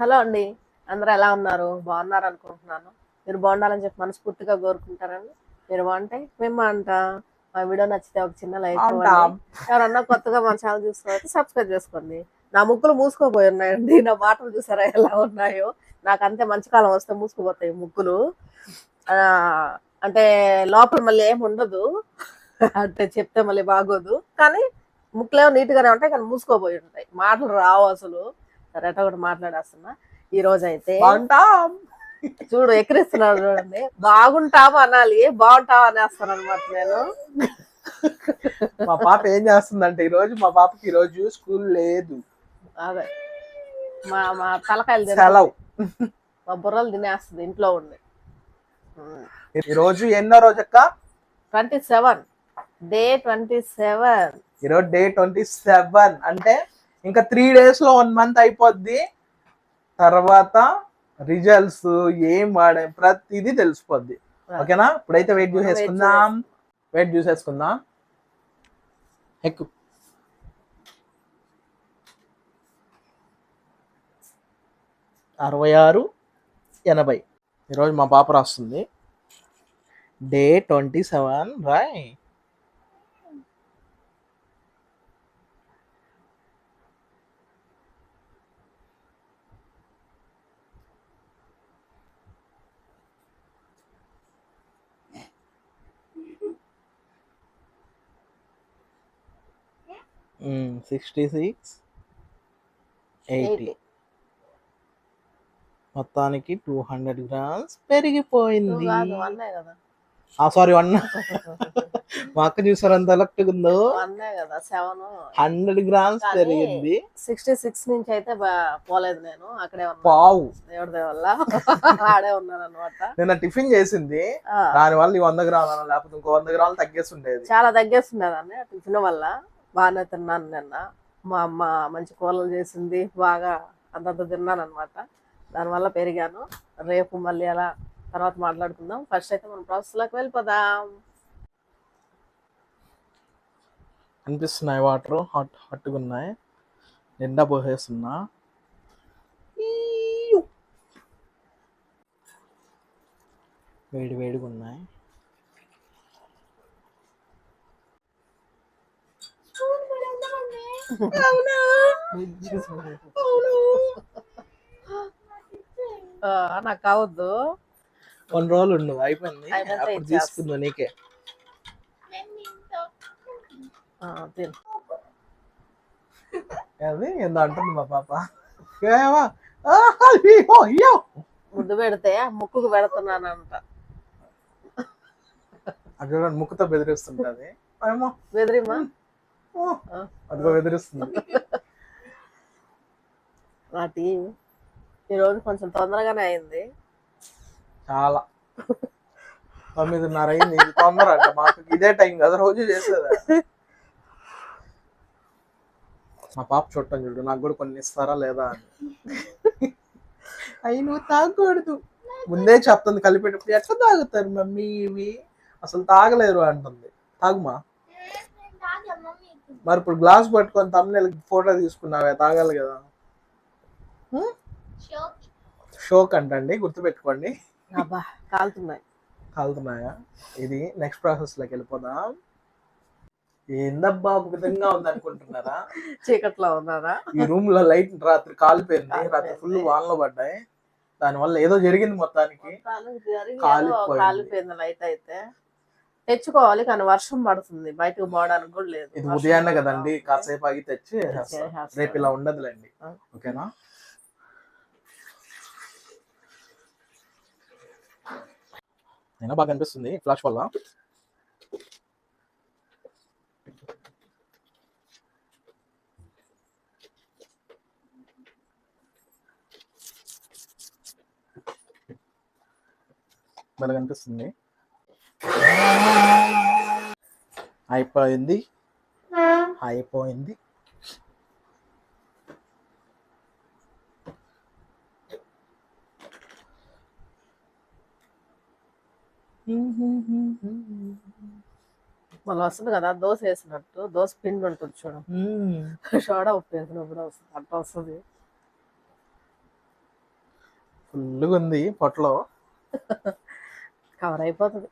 Hello అండి. అందరూ ఎలా ఉన్నారు? బాగున్నారు అనుకుంటున్నాను. మీరు బాగుండాలని చెప్పి మనస్ఫూర్తిగా కోరుకుంటారండి మీరు బాగుంటే మేము బాగుంటా మా వీడియో నచ్చితే ఒక చిన్న లైక్. ఎవరన్నా కొత్తగా మన ఛానల్ చూసుకోవచ్చు సబ్స్క్రైబ్ చేసుకోండి. నా ముక్కులు మూసుకోపోయి ఉన్నాయండి. నా మాటలు చూసారా ఎలా ఉన్నాయో? నాకు అంతే మంచి కాలం వస్తే మూసుకుపోతాయి ముక్కులు. అంటే లోపల మళ్ళీ ఏమి ఉండదు. అంటే చెప్తే మళ్ళీ బాగోదు. కానీ ముక్కులేమో నీట్ గానే ఉంటాయి కానీ మూసుకోపోయి ఉంటాయి. మాటలు రావు అసలు. సరే అట్లా ఒకటి మాట్లాడేస్తున్నా. ఈ రోజు అయితే బాగుంటాం. చూడు ఎక్కిరిస్తున్నాడు చూడండి. బాగుంటాము అనాలి. బాగుంటావు అనేస్తాను అనమాట నేను. మా పాప ఏం చేస్తుందంటే ఈ రోజు మా పాపకి ఈ రోజు స్కూల్ లేదు. అదే. మా మా తలకాయలు సెలవు. మా బుర్రలు తినేస్తుంది ఇంట్లో ఉండి. ఈ రోజు ఎన్నో రోజు అక్క? Twenty seven. Day twenty seven. ఈ రోజు డే ట్వంటీ సెవెన్ అంటే ఇంకా త్రీ డేస్లో వన్ మంత్ అయిపోద్ది. తర్వాత రిజల్ట్స్ ఏం వాడే ప్రతిదీ తెలిసిపోద్ది. ఓకేనా? ఇప్పుడైతే వెయిట్ చూసేసుకుందాం. వెయిట్ చూసేసుకుందాం. ఎక్కు అరవై ఆరు ఎనభై. ఈరోజు మా పాప రాస్తుంది. డే ట్వంటీ సెవెన్ రాయ్ సిక్స్టీ సిక్స్ ఎయిటీ మొత్తానికి టూ హండ్రెడ్ గ్రామ్స్ పెరిగిపోయింది. సారీ వన్ మా అక్క చూసారు ఎంత ఎలక్ట్రిక్ ఉందో? కదా సెవెన్ హండ్రెడ్ గ్రామ్స్ పెరిగింది. సిక్స్టీ సిక్స్ నుంచి అయితే పోలేదు నేను. అక్కడే పావు. దేవుడి వల్ల? ఆడే ఉన్నాను అనమాట నిన్న టిఫిన్ చేసింది. దాని వల్ల ఈ వంద గ్రాములు లేకపోతే ఇంకో వంద గ్రాములు తగ్గేసి ఉండేది. చాలా తగ్గేస్తున్నదాన్ని టిఫిన్ వల్ల. బాగానే తిన్నాను నిన్న. మా అమ్మ మంచి కూరలు చేసింది బాగా అంతంత తిన్నాను అనమాట దానివల్ల పెరిగాను. రేపు మళ్ళీ అలా తర్వాత మాట్లాడుకుందాం. ఫస్ట్ అయితే మనం ప్రాసెస్లోకి వెళ్ళిపోదాం. అనిపిస్తున్నాయి వాటర్? హాట్ హాట్గా ఉన్నాయి. నిండా పోసేస్తున్నా. వేడి వేడిగా ఉన్నాయి. నాకు కావద్దు. కొన్ని రోజులు ఉండు అయిపోయింది. అప్పుడు. తీసుకుందా నీకే. తిను. అది ఏందో అంటుంది మా పాప. ముద్దు పెడితే ముక్కుకు పెడుతున్నానంట. అది చూడండి ముక్కుతో బెదిరిస్తుంటది. ఏమో? బెదిరిమా అదిగో బెదిరిస్తుంది వాటి ఈరోజు కొంచెం తొందరగానే అయింది. చాలా. తొమ్మిదిన్నర అయింది. ఇది తొందర అంట మాకు ఇదే టైం కదా రోజు చేసేది. మా పాప చుట్టం చూడు నాకు కూడా కొన్ని ఇస్తారా లేదా అని. అవి నువ్వు తాగకూడదు. ముందే చెప్తుంది కలిపేటప్పుడు ఎట్లా తాగుతారు మమ్మీ ఇవి? అసలు తాగలేరు అంటుంది. తాగుమా? మరి ఇప్పుడు గ్లాస్ పట్టుకొని తమ్ముళ్ళ ఫోటో తీసుకున్నావే తాగాలి కదా. షోక్ అంటండి గుర్తుపెట్టుకోండి. కాలుతున్నాయి. కాలుతున్నాయా? ఇది నెక్స్ట్ ప్రాసెస్లోకి వెళ్ళిపోదాం. ఏందబ్బా ఒక విధంగా ఉంది అనుకుంటున్నారా చీకట్లో ఉన్నారా? ఈ రూమ్లో లైట్ రాత్రి కాలిపోయింది రాత్రి ఫుల్ వానలో పడ్డాయి. దాని వల్ల ఏదో జరిగింది మొత్తానికి. కాలిపోయింది. లైట్ అయితే. తెచ్చుకోవాలి కానీ వర్షం పడుతుంది. బయటకు పోవడానికి కూడా లేదు. ఇది ఉదయాన్నే. కదండి. కాసేపు ఆగి తెచ్చి. రేపు ఇలా ఉండదులేండి. ఓకేనా? అయినా బాగా అనిపిస్తుంది ఫ్లాష్ వల్ల? బాగా అనిపిస్తుంది. అయిపోయింది. అయిపోయింది. మళ్ళీ వస్తుంది కదా దోశ వేసినట్టు దోశ పిండి ఉంటుంది చూడు. సోడా ఉప్పు వేసినప్పుడు వస్తుంది అట్ట వస్తుంది. ఫుల్గా ఉంది పొట్టలో. కవర్ అయిపోతుంది.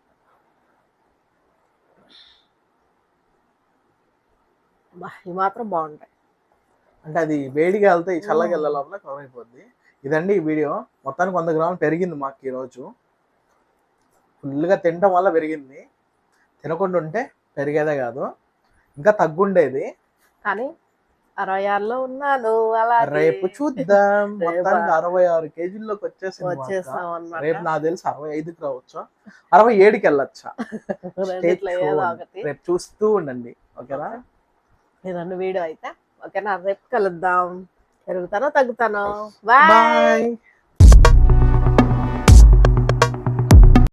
ఇవి మాత్రం బాగుంటాయి. అంటే అది వేడిగా వెళ్తే ఈ చల్లగా వెళ్ళే లోపల కవర్ అయిపోద్ది ఇదండి ఈ వీడియో. మొత్తానికి వంద గ్రాములు పెరిగింది మాకు ఈరోజు. ఫుల్గా తినడం వల్ల పెరిగింది. తినకుండా ఉంటే పెరిగేదే కాదు. ఇంకా తగ్గుండేది. కానీ అరవై ఆరులో ఉన్నాను అలా రేపు చూద్దాం? మొత్తానికి అరవై ఆరు కేజీల్లోకి అన్నమాట రేపు నాకు తెలిసి అరవై ఐదుకి రావచ్చా. అరవై ఏడుకి వెళ్ళొచ్చా? రేపు చూస్తూ ఉండండి. ఓకేనా? ఇదండి వీడియో అయితే. ఓకేనా? రేపు కలుద్దాం. పెరుగుతానో తగ్గుతానో? బాయ్